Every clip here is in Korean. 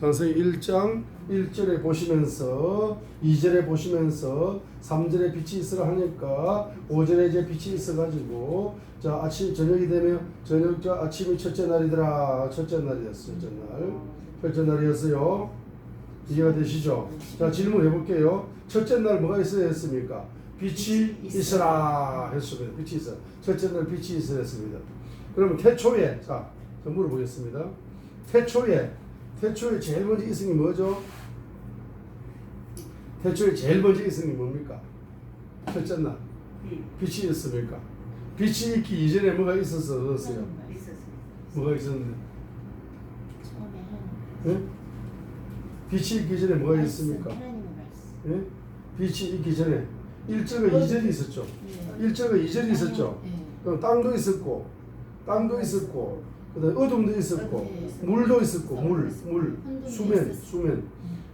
창세기 1장 1절에 보시면서 2절에 보시면서 3절에 빛이 있으라 하니까 5절에 이제 빛이 있어가지고 자 아침 저녁이 되면 저녁 자 아침이 첫째 날이더라. 첫째 날이었어 첫째 날. 첫째 날이었어요. 이해가 되시죠? 자 질문 해 볼게요. 첫째 날 뭐가 있어야 했습니까? 빛이 있으라 했습니다. 빛이 있어 첫째 날 빛이 있어야 했습니다. 그러면 태초에 자저 물어보겠습니다. 태초에 태초에 제일 먼저 있은 게 뭐죠? 태초에 제일 먼저 있은 게 뭡니까? 첫째 날 빛이 있습니까? 빛이 있기 이전에 뭐가 있었어 없었어요? 뭐가 있었는데? 예? 빛이 있기 전에 뭐가 있습니까? 예? 빛이 있기 전에 일절과 이절이 있었죠. 네. 일절과 이절이 있었죠. 네. 그럼 땅도 있었고, 땅도 있었고, 그다음 어둠도 있었고, 네. 물도 있었고, 물, 물, 수면. 수면.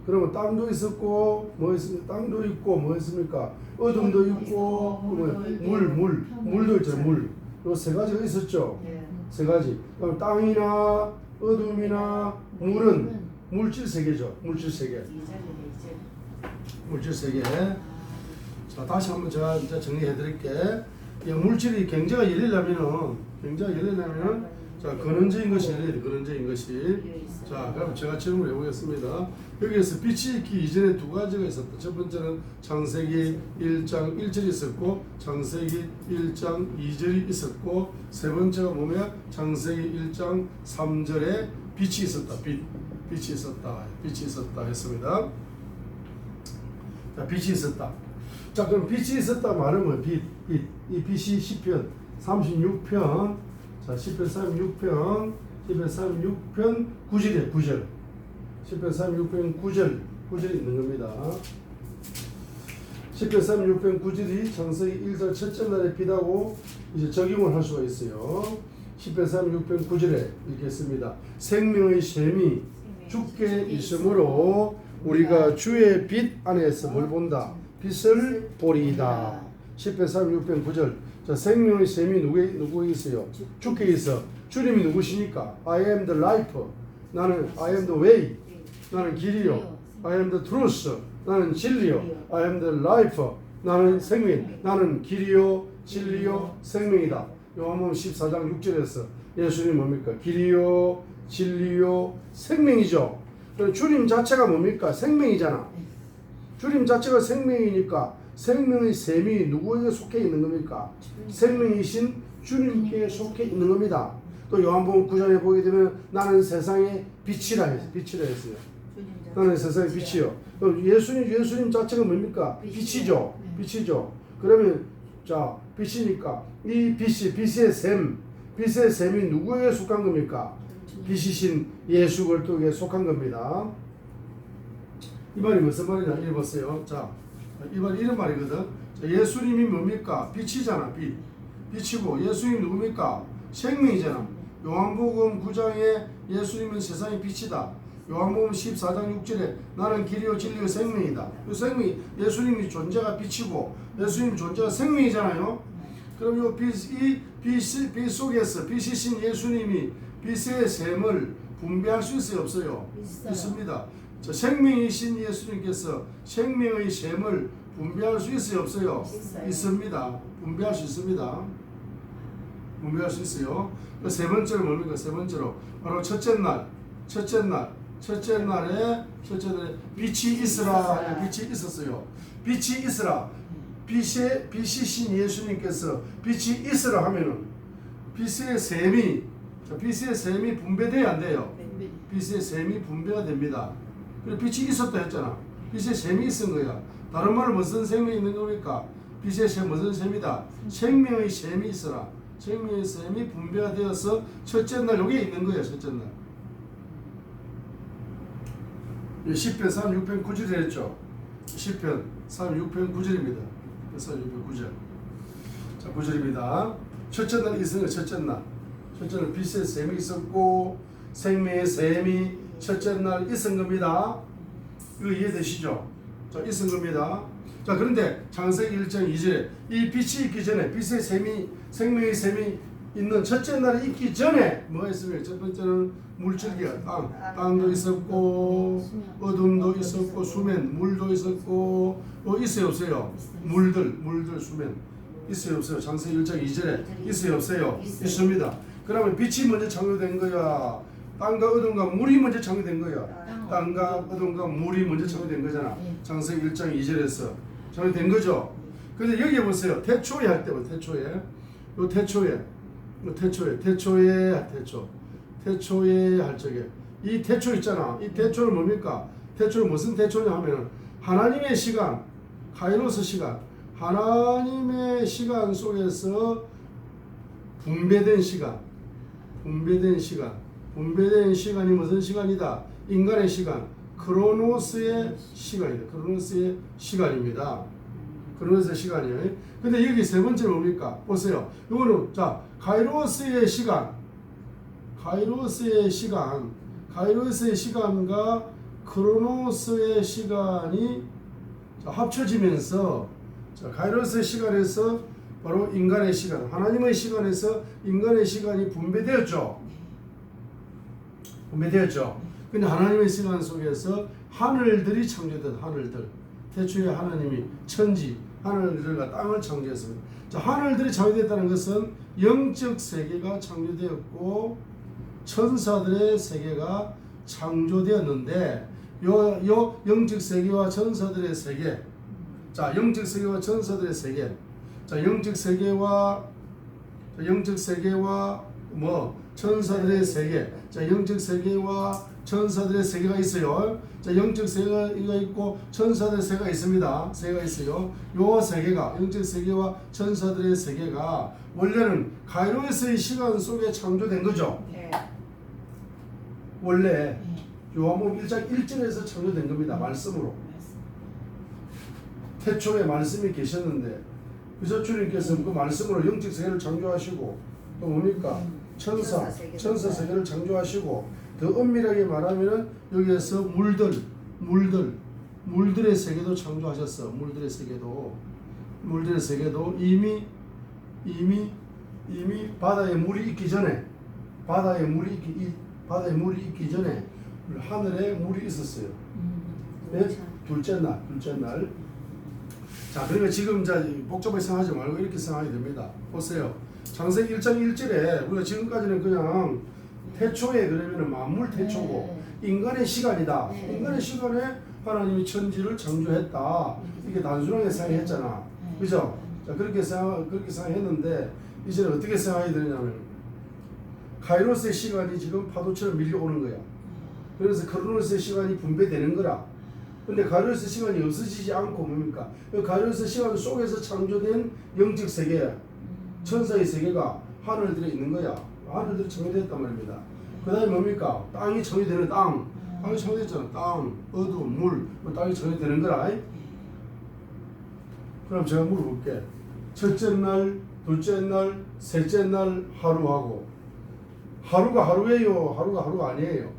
그러면 땅도 있었고, 뭐 있습니까? 땅도 있고, 뭐 있습니까? 어둠도 있고, 뭐 물, 물, 물도 있죠, 물. 요세 가지가 있었죠. 네. 세 가지. 그럼 땅이나 어둠이나 물은 물질 세계죠. 물질 세계. 물질 세계. 자 다시 한번 제가 이제 정리해 드릴게. 이 물질이 경제가 열리려면은 경제가 열리려면은 자 근원적인 것이. 근원적인 것이. 자 그럼 제가 질문을 해보겠습니다. 여기에서 빛이 있기 이전에 두 가지가 있었다. 첫 번째는 창세기 1장 1절이 있었고 창세기 1장 2절이 있었고 세 번째가 뭐냐? 창세기 1장 3절에 빛이 있었다. 빛. 빛이 있었다. 빛이 있었다 했습니다. 자, 빛이 있었다. 자, 그럼 빛이 있었다 뭐 빛, 빛. 이 빛이 10편 36편. 자, 10편 36편. 10편 36편 9절이에요. 9절. 10편 36편 9절. 9절이 있는 겁니다. 10편 36편 9절이 창세기 1절 첫째 날에 빛하고 이제 적용을 할 수가 있어요. 10편 36편 9절에 읽겠습니다. 생명의 셈이 죽게 있으므로 우리가 주의 빛 안에서 뭘 본다? 빛을 보리이다. 10편 36편 9절. 자, 생명의 셈이 누구에, 누구에 있어요? 주께 있어. 주님이 누구시니까? I am the life. 나는 I am the way. 나는 길이요. I am the truth. 나는 진리요. I am the life. 나는 생명. 나는 길이요, 진리요, 생명이다. 요한복음 14장 6절에서 예수님 뭡니까? 길이요, 진리요, 생명이죠. 주님 자체가 뭡니까? 생명이잖아. 주님 자체가 생명이니까 생명의 셈이 누구에게 속해 있는 겁니까? 생명이신 주님께 속해 있는 겁니다. 또 요한복음 9장에 보게 되면 나는 세상의 빛이라 했어요. 빛이라 했어요. 나는 세상의 빛이요. 예수님 예수님 자체가 뭡니까? 빛이죠. 빛이죠. 그러면 자 빛이니까 이 빛이 빛의 셈, 빛의 셈이 누구에게 속한 겁니까? 빛이신 예수 그리스도에게 속한 겁니다. 이 말이 무슨 말이냐 읽어보세요. 자, 이 말이 이런 말이거든. 자, 예수님이 뭡니까? 빛이잖아, 빛. 빛이고 예수님 누굽니까? 생명이잖아. 요한복음 9장에 예수님은 세상의 빛이다. 요한복음 14장 6절에 나는 길이요 진리요 생명이다. 그 생명이 예수님이 존재가 빛이고 예수님 존재가 생명이잖아요. 그럼 요 빛, 이 빛, 빛 속에서 빛이신 예수님이 빛의 셈을 분배할 수 있어요, 없어요? 있어요. 있습니다. 저 생명이신 예수님께서 생명의 셈을 분배할 수 있어요, 없어요? 있어요. 있습니다. 분배할 수 있습니다. 분배할 수 있어요. 그세 번째로 뭡니까? 세 번째로 바로 첫째 날, 첫째 날, 첫째 날에 첫째 날에 빛이 있으라, 빛이 있었어요. 빛이 있으라. 빛의 빛이신 예수님께서 빛이 있으라 하면은 빛의 자, 빛의 셈이 분배돼야 안 돼요. 빛의 셈이 분배가 됩니다. 빛이 있었다 했잖아. 빛의 셈이 있은 거야. 다른 말로 무슨 셈이 있는 겁니까? 빛의 셈 무슨 셈이다? 생명의 셈이 있어라. 생명의 셈이 분배가 되어서 첫째 날 여기에 있는 거예요. 첫째 날. 10편 36편 9절 했죠. 10편 36편 9절입니다. 36편 9절. 자, 9절입니다. 첫째 날 있은 거 첫째 날. 첫째 날 빛의 셈이 있었고 생명의 셈이 첫째 날 겁니다. 이거 이해되시죠? 자, 겁니다. 자, 그런데 창세기 1장 2절에 이 빛이 있기 전에 빛의 셈이 생명의 셈이 있는 첫째 날이 있기 전에 뭐가 있으면 첫 번째는 물질기가 땅, 땅도 있었고 어둠도 있었고 수면, 물도 있었고 뭐 있어요 없어요? 물들, 물들 수면 있어요 없어요? 장세기 1장 2절에 있어요 없어요? 있습니다. 그러면 빛이 먼저 창조된 거야. 땅과 어둠과 물이 먼저 창조된 거야. 땅과 어둠과 물이 먼저 창조된 거잖아. 장세기 1장 2절에서 창조된 거죠. 근데 여기 보세요. 태초에 할 때부터 태초에 요 태초에 요 태초에 태초에 태초 태초에 할 적에 이 태초 있잖아. 이 태초는 뭡니까? 태초는 무슨 태초냐 하면은 하나님의 시간, 카이로스 시간, 하나님의 시간 속에서 분배된 시간, 분배된 시간, 분배된 시간이 무슨 시간이다? 인간의 시간, 크로노스의 시간이다. 크로노스의 시간입니다. 크로노스의 시간이에요. 근데 여기 세 번째 뭡니까? 보세요. 이거는 자 카이로스의 시간, 카이로스의 시간, 카이로스의 시간과 크로노스의 시간이 자, 합쳐지면서 자, 카이로스의 시간에서 바로 인간의 시간, 하나님의 시간에서 인간의 시간이 분배되었죠. 분배되었죠. 근데 하나님의 시간 속에서 하늘들이 창조된 하늘들. 태초에 하나님이 천지, 하늘들과 땅을 창조했습니다. 자, 하늘들이 창조됐다는 것은 영적 세계가 창조되었고 천사들의 세계가 창조되었는데 요, 요 영적 세계와 천사들의 세계 자 영적 세계와 천사들의 세계 자 영적 세계와 자, 영적 세계와 뭐 천사들의 세계 자 영적 세계와 천사들의 세계가 있어요 자 영적 세계가 있고 천사들의 세계가 있습니다 세계가 있어요 요 세계가 영적 세계와 천사들의 세계가 원래는 가이로스의 시간 속에 창조된 거죠 네. 원래 네. 요한복음 1장 1절에서 창조된 겁니다. 말씀으로. 태초에 말씀이 계셨는데 그저 주님께서 그 말씀으로 영적 세계를 창조하시고 또 뭡니까? 천사, 천사 세계. 천사 세계를 창조하시고 더 엄밀하게 말하면은 여기에서 물들, 물들, 물들의 세계도 창조하셨어. 물들의 세계도 물들의 세계도 이미 이미 이미 바다에 물이 있기 전에 바다에 물이 있기 이, 바다에 물이 있기 전에 하늘에 물이 있었어요. 음, 네? 둘째 날, 둘째 날. 자, 그러니까 지금 자 복잡하게 생각하지 말고 이렇게 생각이 됩니다. 보세요. 창세기 1장 1절에 우리가 지금까지는 그냥 태초에 그러면은 만물 태초고 인간의 시간이다. 네. 인간의 시간에 하나님이 천지를 창조했다. 이게 단순하게 생각했잖아. 그죠? 자, 그렇게 생각 그렇게 생각했는데 이제는 어떻게 생각이 되냐면 카이로스의 시간이 지금 파도처럼 밀려오는 거야. 그래서 크로노스의 시간이 분배되는 거라. 근데 가르스 시간이 없어지지 않고 뭡니까? 그 가르스 시간 속에서 창조된 영적 세계, 천사의 세계가 하늘들에 있는 거야. 하늘들이 창조됐단 말입니다. 그 다음에 뭡니까? 땅이 창조되는 땅. 땅이 창조됐잖아. 땅, 어둠, 물, 뭐 땅이 창조되는 거라. 그럼 제가 물어볼게. 첫째 날, 둘째 날, 셋째 날 하루하고 하루가 하루예요. 하루가 하루가 아니에요.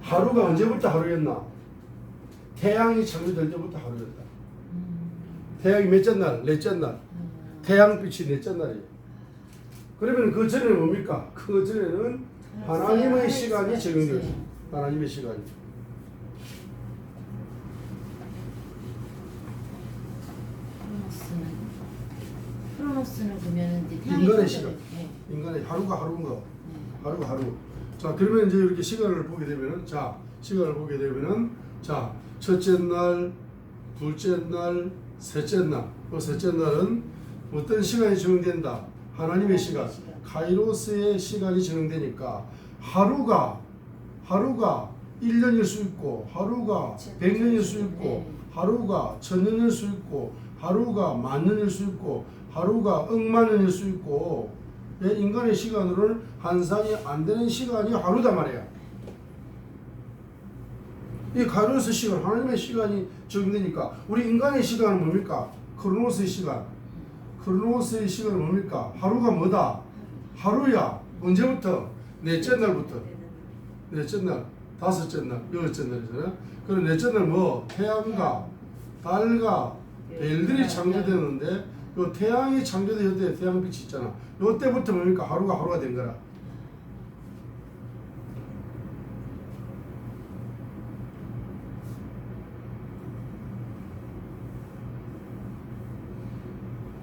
하루가 언제부터 하루였나? 태양이 창조될 때부터 하루였다. 태양이 몇째 날? 넷째 날. 태양빛이 날이에요. 그러면 그 전에는 뭡니까? 그 전에는 하나님의 시간이 적용되었어요. 하나님의 시간이. 크로노스는 이제 인간의 시간. 네. 인간의 하루가 하루인 거. 네. 하루가 하루. 자, 그러면 이제 이렇게 시간을 보게 되면은 자, 시간을 보게 되면은 자, 첫째 날, 둘째 날, 셋째 날. 그 셋째 날은 어떤 시간이 적용된다? 하나님의 시간. 카이로스의 시간이 적용되니까 하루가 하루가 1년일 수 있고 하루가 100년일 수 있고 하루가 천년일 수 있고 하루가 만년일 수 있고 하루가 억만 년일 수 있고 예, 인간의 시간으로는 환산이 안 되는 시간이 하루단 말이야. 이 카이로스 시간, 하나님의 시간이 적용되니까 우리 인간의 시간은 뭡니까? 크로노스의 시간. 크로노스의 시간은 뭡니까? 하루가 뭐다? 하루야. 언제부터? 넷째 날부터. 넷째 날, 다섯째 날, 여섯째 날이잖아. 그럼 넷째 날 뭐? 태양과 달과 별들이 창조되는데 요 태양이 창조될 때 태양빛이 있잖아. 요 때부터 뭡니까 하루가 하루가 된 거라.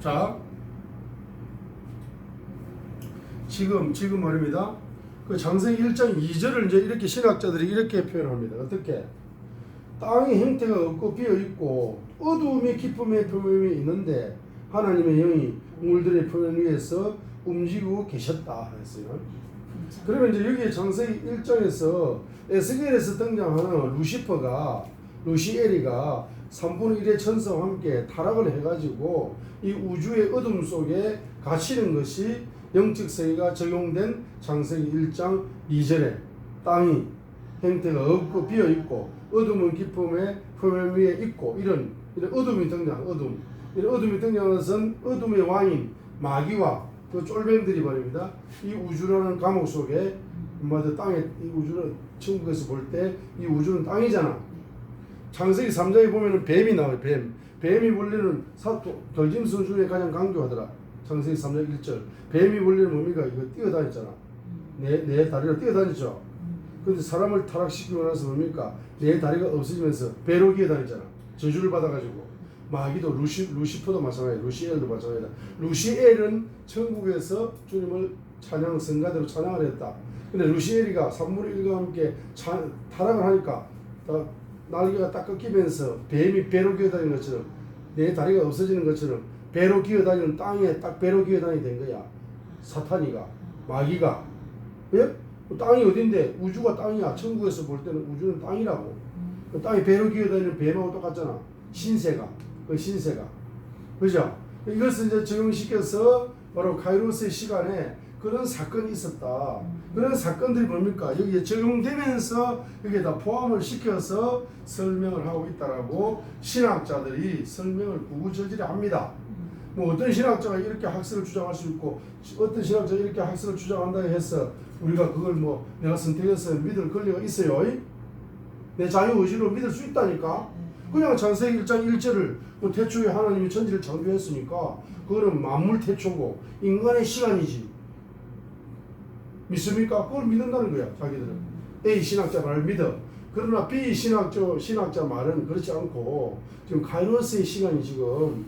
자, 지금 지금 말입니다. 그 장세기 1장 2절을 이제 이렇게 신학자들이 이렇게 표현합니다. 어떻게? 땅의 형태가 없고 비어 있고 어두움이 기쁨의 표면이 있는데 하나님의 영이 물들의 표면 위에서 움직이고 계셨다 했어요. 그러면 이제 여기 장세기 1장에서 에스겔에서 등장하는 루시퍼가 루시에리가 3분의 1의 천사와 함께 타락을 해가지고 이 우주의 어둠 속에 갇히는 것이 영적 세계가 적용된 장세기 1장 2절에 땅이 형태가 없고 비어 있고 어둠은 기쁨의 표면 위에 있고 이런 이런 어둠이 등장 어둠 이런 어둠이 등장하는 것은 어둠의 왕인 마귀와 그 쫄병들이 말입니다. 이 우주라는 감옥 속에 엄마들 땅에 이 우주는 천국에서 볼 때 이 우주는 땅이잖아. 창세기 3장에 보면은 뱀이 나와요. 뱀. 뱀이 원래는 사토 결짐승 중에 가장 강조하더라. 창세기 3장 1절. 뱀이 원래는 뭡니까? 이거 뛰어다녔잖아. 내, 내 다리로 뛰어다녔죠. 근데 사람을 타락시키고 나서 뭡니까? 내 다리가 없어지면서 배로 기어다녔잖아. 저주를 받아가지고. 마귀도 루시, 루시퍼도 마찬가지야. 루시엘도 마찬가지야. 루시엘은 천국에서 주님을 찬양, 성가대로 찬양을 했다. 근데 루시엘이가 3분의 1과 함께 차, 타락을 하니까 다 날개가 딱 꺾이면서 뱀이 배로 기어다니는 것처럼 내 다리가 없어지는 것처럼 배로 기어다니는 땅에 딱 배로 기어다니게 된 거야. 사탄이가 마귀가 예? 땅이 어딘데 우주가 땅이야. 천국에서 볼 때는 우주는 땅이라고. 그 땅이 배로 기어다니는 뱀하고 똑같잖아. 신세가 그 신세가 그죠? 이것을 이제 적용시켜서 바로 카이로스의 시간에 그런 사건이 있었다. 그런 사건들이 뭡니까? 여기에 적용되면서 여기에다 포함을 시켜서 설명을 하고 있다라고 신학자들이 설명을 구구절절히 합니다. 뭐 어떤 신학자가 이렇게 학설을 주장할 수 있고 어떤 신학자가 이렇게 학설을 주장한다 해서 우리가 그걸 뭐 내가 선택해서 믿을 권리가 있어요. 내 자유 의지로 믿을 수 있다니까. 그냥 창세기 1장 1절을 뭐 태초에 하나님이 천지를 창조했으니까 그거는 만물 태초고 인간의 시간이지. 믿습니까? 그걸 믿는다는 거야, 자기들은. A 신학자 말을 믿어. 그러나 B 신학자 신학자 말은 그렇지 않고 지금 카이로스의 시간이 지금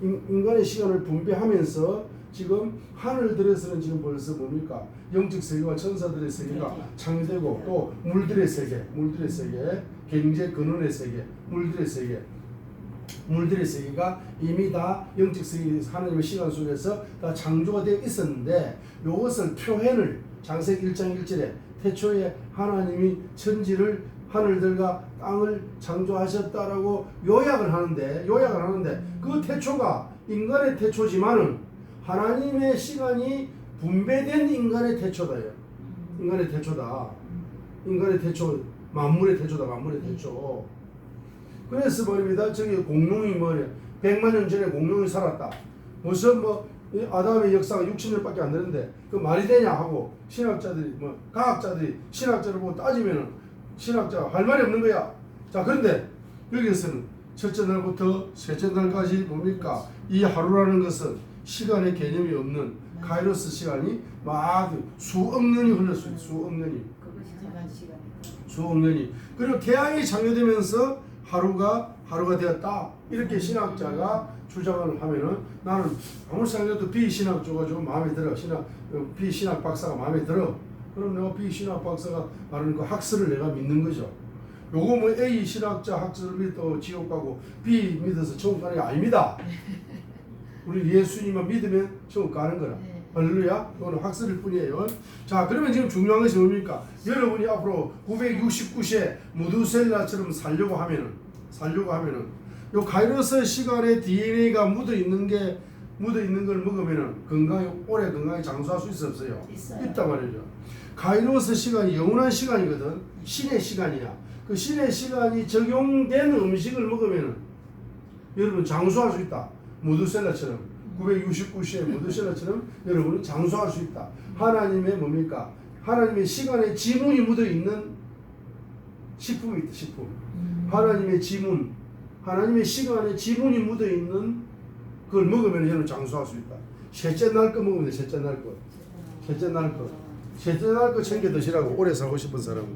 인, 인간의 시간을 분배하면서 지금 하늘 들에서는 지금 벌써 뭡니까 영적 세계와 천사들의 세계가 창조되고 또 물들의 세계, 물들의 세계, 경제 근원의 세계, 물들의 세계, 물들의 세계가 이미 다 영적 세계 하나님의 시간 속에서 다 창조가 되어 있었는데 이것을 표현을 장세기 1장 1절에 태초에 하나님이 천지를 하늘들과 땅을 창조하셨다라고 요약을 하는데 요약을 하는데 그 태초가 인간의 태초지만은 하나님의 시간이 분배된 인간의 태초다요. 인간의 태초다. 인간의 태초, 만물의 태초다. 만물의 태초. 그래서 말입니다. 저기 공룡이 뭐냐? 100만 년 전에 공룡이 살았다. 무슨 뭐 이 아담의 역사가 60년밖에 안 되는데 그 말이 되냐 하고 신학자들이 뭐 과학자들이 신학자를 보고 따지면은 신학자가 할 말이 없는 거야. 자 그런데 여기서는 첫째 날부터 셋째 날까지 뭡니까? 이 하루라는 것은 시간의 개념이 없는 카이로스 시간이 막 수억 년이 흘렀어요. 수억 년이. 수억 년이 그리고 태양이 창조되면서 하루가 하루가 되었다 이렇게 신학자가 주장을 하면은 나는 아무리 생각해도 비신학자가 좀 마음에 들어 신학 어, 비신학 박사가 마음에 들어 그럼 내가 비신학 박사가 말하는 그 학설을 내가 믿는 거죠 요거 뭐 A 신학자 학설을 믿어 지옥 가고 B 믿어서 천국 가는 게 아닙니다 우리 예수님만 믿으면 천국 가는 거라 네. 할렐루야. 그거는 학설일 뿐이에요. 자, 그러면 지금 중요한 것이 뭡니까? 여러분이 앞으로 969시에 무두셀라처럼 살려고 하면은, 살려고 하면은, 요 카이로스 시간에 DNA가 묻어 있는 게, 묻어 있는 걸 먹으면은 건강에, 오래 건강에 장수할 수 있어 없어요? 있어요. 있단 말이죠. 카이로스 시간이 영원한 시간이거든. 신의 시간이야. 그 신의 시간이 적용된 음식을 먹으면은 여러분 장수할 수 있다. 무두셀라처럼 969시에 무두셀라처럼 여러분은 장수할 수 있다. 하나님의 뭡니까? 하나님의 시간에 지문이 묻어 있는 식품이 있다. 식품. 음. 하나님의 지문, 하나님의 시간에 지문이 묻어 있는 그걸 먹으면 얘는 장수할 수 있다. 셋째 날 거 먹으면 돼. 셋째 날 거. 셋째 날 거. 셋째 날 거 챙겨 드시라고 오래 살고 싶은 사람은.